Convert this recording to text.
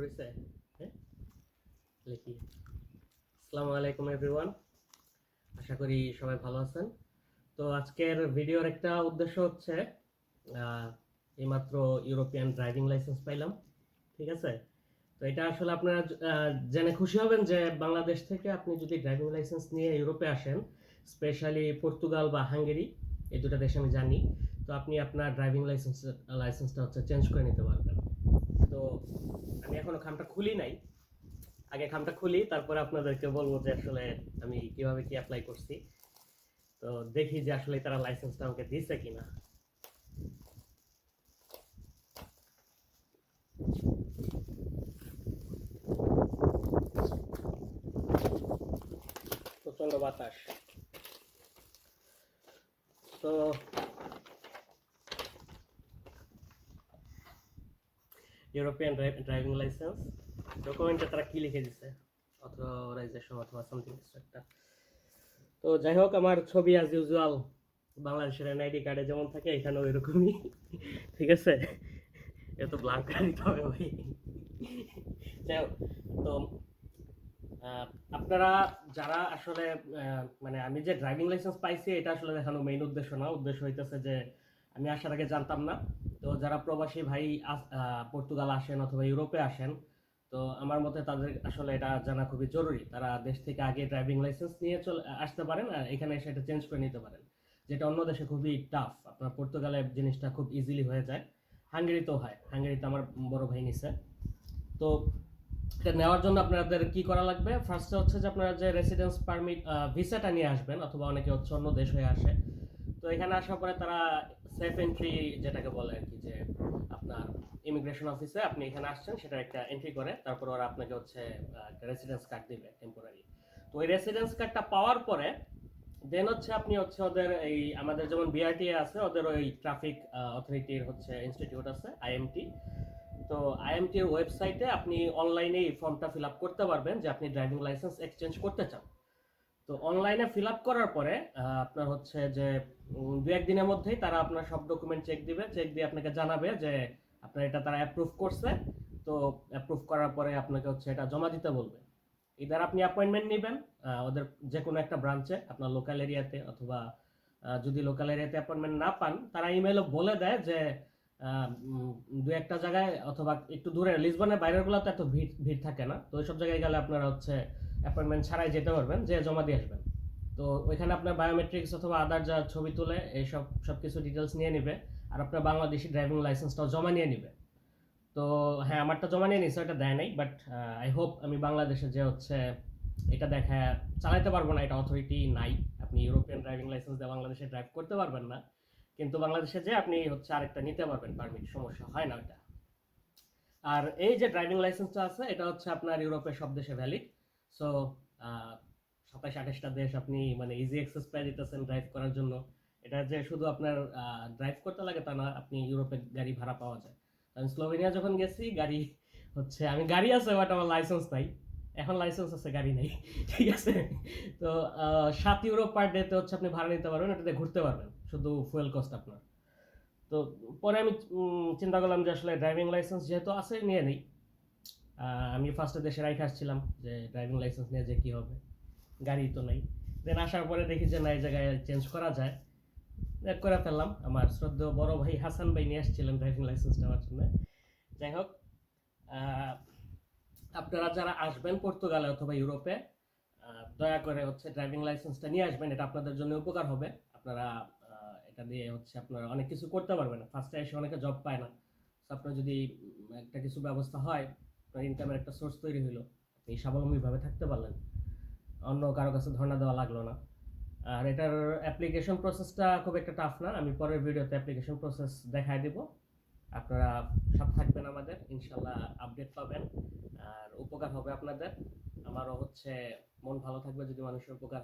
হয়েছে হ্যাঁ? লিখি। আসসালামু আলাইকুম এভরিওয়ান আশা করি সবাই ভালো আছেন। তো আজকের ভিডিওর একটা উদ্দেশ্য হচ্ছে এইমাত্র ইউরোপিয়ান ড্রাইভিং লাইসেন্স পাইলাম, ঠিক আছে? তো এটা আসলে আপনারা জেনে খুশি হবেন যে বাংলাদেশ থেকে আপনি যদি ড্রাইভিং লাইসেন্স নিয়ে ইউরোপে আসেন স্পেশালি পর্তুগাল বা হাঙ্গেরি এই দুটো দেশে আমি জানি, তো আপনি আপনার ড্রাইভিং লাইসেন্স লাইসেন্সটা হচ্ছে চেঞ্জ করে নিতে পারবেন। তো আমি এখনও খামটা খুলি নাই। আগে খামটা খুলি, তারপরে আপনাদেরকে বলব যে আসলে আমি কীভাবে কি অ্যাপ্লাই করছি। তো দেখি যে আসলে তারা লাইসেন্সটা আমাকে দিছে কিনা। প্রচণ্ড বাতাস। তো ইউরোপিয়ান ড্রাইভিং লাইসেন্স ডকুমেন্টে তারা কি লিখে দিছে? অথরাইজেশন অথবা সামথিং কিছু একটা। তো যাই হোক, আমার ছবি অ্যাজ ইউজুয়াল বাংলাদেশের এনআইডি কার্ডে যেমন থাকে, এখানেও এরকমই। ঠিক আছে? এত ব্লাঙ্ক দিতে হবে ভাই। যাই হোক, তো আপনারা যারা আসলে মানে আমি যে ড্রাইভিং লাইসেন্স পাইছি, এটা আসলে দেখানো মেইন উদ্দেশ্য না। উদ্দেশ্য হইতেছে যে, আমি আসার আগে জানতাম না। তো যারা প্রবাসী ভাই পর্তুগাল আসেন অথবা ইউরোপে আসেন, তো আমার মতে তাদের আসলে এটা জানা খুবই জরুরি। তারা দেশ থেকে আগে ড্রাইভিং লাইসেন্স নিয়ে চলে আসতে পারেন আর এখানে এসে এটা চেঞ্জ করে নিতে পারেন। যেটা অন্য দেশে খুবই টাফ আপনার পর্তুগালে জিনিসটা খুব ইজিলি হয়ে যায়। হাঙ্গেরিতেও হয়, হাঙ্গেরিতে আমার বড় ভাই নিছে। তো এটা নেওয়ার জন্য আপনাদের কি করা লাগবে? ফার্স্টে হচ্ছে যে আপনারা যে রেসিডেন্স পারমিট ভিসাটা নিয়ে আসবেন, অথবা অনেকে হচ্ছে অন্য দেশ হয়ে আসে। তো এখানে আসার পরে তারা সেফ এন্ট্রি যেটাকে বলে আর কি, যে আপনার ইমিগ্রেশন অফিসে আপনি এখানে আসছেন সেটা একটা এন্ট্রি করে, তারপর ওরা আপনাকে হচ্ছে রেসিডেন্স কার্ড দিবে টেম্পোরারি তো ওই রেসিডেন্স কার্ডটা পাওয়ার পরে দেন হচ্ছে আপনি হচ্ছে ওদের এই, আমাদের যেমন বিআরটিএ আছে, ওদের ওই ট্রাফিক অথরিটির হচ্ছে ইনস্টিটিউট আছে আইএমটি তো আইএমটির ওয়েবসাইটে আপনি অনলাইনে এই ফর্মটা ফিল আপ করতে পারবেন, যে আপনি ড্রাইভিং লাইসেন্স এক্সচেঞ্জ করতে চান। তো অনলাইনে ফিল আপ করার পরে আপনার হচ্ছে যে দু একদিনের মধ্যেই তারা আপনার সব ডকুমেন্ট চেক দিবে চেক দিয়ে আপনাকে জানাবে যে আপনার এটা তারা অ্যাপ্রুভ করছে। তো অ্যাপ্রুভ করার পরে আপনাকে হচ্ছে এটা জমা দিতে বলবে। ইদার আপনি অ্যাপয়েন্টমেন্ট নেবেন ওদের যে কোনো একটা ব্রাঞ্চে আপনার লোকাল এরিয়াতে অথবা যদি লোকাল এরিয়াতে অ্যাপয়েন্টমেন্ট না পান, তারা ইমেলও বলে দেয় যে দু একটা জায়গায় অথবা একটু দূরে লিসবনের বাইরের গুলোতে এত ভিড় ভিড় থাকে না। তো ওইসব জায়গায় গেলে আপনারা হচ্ছে অ্যাপয়েন্টমেন্ট ছাড়াই যেতে পারবেন, যে জমা দিয়ে আসবেন। তো ওইখানে আপনার বায়োমেট্রিক্স অথবা আদার যা ছবি তুলে, এইসব সব কিছু ডিটেলস নিয়ে নেবে, আর আপনার বাংলাদেশি ড্রাইভিং লাইসেন্সটাও জমা নিয়ে নেবে। তো হ্যাঁ আমারটা জমা নিয়ে নিছে ওটা দেয় নাই বাট আই হোপ আমি বাংলাদেশে যে হচ্ছে এটা দেখা চালাতে পারব না, এটা অথরিটি নাই। আপনি ইউরোপিয়ান ড্রাইভিং লাইসেন্স দিয়ে বাংলাদেশে ড্রাইভ করতে পারবেন না, কিন্তু বাংলাদেশে যে আপনি হচ্ছে আরেকটা নিতে পারবেন পারমিট সমস্যা হয় না ওটা আর এই যে ড্রাইভিং লাইসেন্সটা আছে, এটা হচ্ছে আপনার ইউরোপের সব দেশে ভ্যালিড সো সাতাশ, আঠাশটা দেশ আপনি মানে ইজি অ্যাক্সেস পেয়ে যেতেছেন ড্রাইভ করার জন্য। এটা যে শুধু আপনার ড্রাইভ করতে লাগে তা না, আপনি ইউরোপে গাড়ি ভাড়া পাওয়া যায়। আমি স্লোভেনিয়া যখন গেছি, গাড়ি হচ্ছে, আমি গাড়ি আছে বাট আমার লাইসেন্স নাই। এখন লাইসেন্স আছে, গাড়ি নেই। ঠিক আছে? তো সাত ইউরো পার ডেতে হচ্ছে আপনি ভাড়া নিতে পারবেন, এটাতে ঘুরতে পারবেন, শুধু ফুয়েল কস্ট আপনার। তো, পরে আমি চিন্তা করলাম যে আসলে ড্রাইভিং লাইসেন্স যেহেতু আছে, নিয়ে নেই। আমি ফার্স্টে দেশে রাইখে আসছিলাম যে ড্রাইভিং লাইসেন্স নিয়ে যে কী হবে, গাড়ি তো নেই। দেন আসার পরে দেখি যে না, এই জায়গায় চেঞ্জ করা যায়। করে ফেললাম। আমার শ্রদ্ধেয় বড় ভাই হাসান ভাই নিয়ে আসছিলেন ড্রাইভিং লাইসেন্স নেওয়ার জন্য। যাই হোক আপনারা যারা আসবেন পর্তুগালে অথবা ইউরোপে দয়া করে হচ্ছে ড্রাইভিং লাইসেন্সটা নিয়ে আসবেন। এটা আপনাদের জন্য উপকার হবে। আপনারা এটা দিয়ে হচ্ছে আপনারা অনেক কিছু করতে পারবেন। ফার্স্টে এসে অনেকে জব পায় না। আপনার যদি একটা কিছু ব্যবস্থা হয় আপনার ইনকামের একটা সোর্স তৈরি হলো আপনি স্বাবলম্বীভাবে থাকতে পারলেন। অন্য কারও কাছে ধর্ণা দেওয়া লাগল না। আর এটার অ্যাপ্লিকেশন প্রসেসটা খুব একটা টাফ না। আমি পরের ভিডিওতে অ্যাপ্লিকেশন প্রসেস দেখায় দিব। আপনারা সাথে থাকবেন আমাদের। ইনশাল্লাহ আপডেট পাবেন। আর উপকার হবে আপনাদের। আমারও হচ্ছে মন ভালো থাকবে যদি মানুষের উপকার